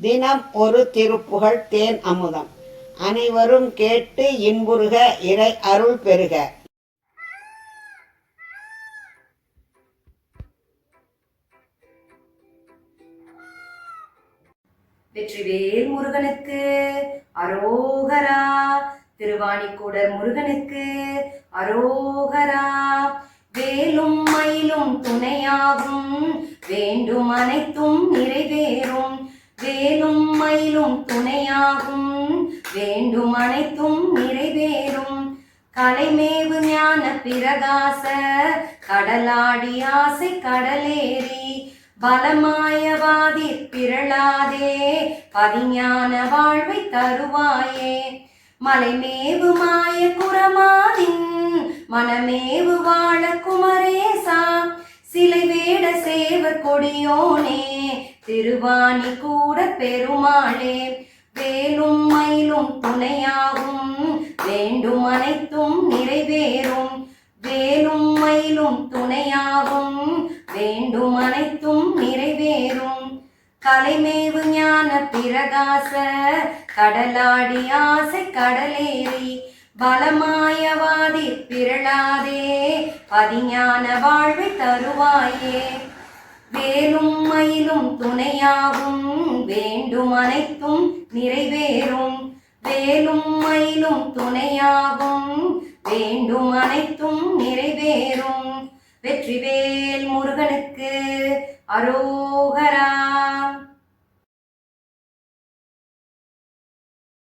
தினம் ஒரு திருப்புகழ் தேன் அமுதம். அனைவரும் கேட்டு இன்புறுக இறை அருள் பெறுக. வெற்றிவேல் முருகனுக்கு அரோகரா. திருவாணிக்கூடர் முருகனுக்கு அரோகரா. வேலும் மயிலும் துணையாகும் வேண்டும் அனைத்தும் நிறைவேறும். வேலும் மயிலும் துணையாகும் வேண்டும் அனைத்தும் நிறைவேறும். கலைமேவு ஞான பிரகாச கடலாடி ஆசை கடலேறி. பலமாயவாதி பிறளாதே பதிஞான வாழ்வை தருவாயே. மலைமேவு மாய குரமாதின் மனமே சேவர் கொடியோனே திருவாணி கூட பெருமாளே. வேலும் மயிலும் துணையாகும் வேண்டும் அனைத்தும் நிறைவேறும். வேலும் மயிலும் துணையாகும் வேண்டும் அனைத்தும் நிறைவேறும். கலைமேவு ஞான பிரகாச கடலாடி ஆசை கடலேறி. பலமாயவாதி பிறளாதே பதிஞான வாழ்வை தருவாயே. வேலும் மயிலும் துணையாகும் வேண்டும் அனைத்தும் நிறைவேறும். வேலும் மயிலும் துணையாகும் வேண்டும் அனைத்தும் நிறைவேறும். வெற்றிவேல் முருகனுக்கு அரோகரா.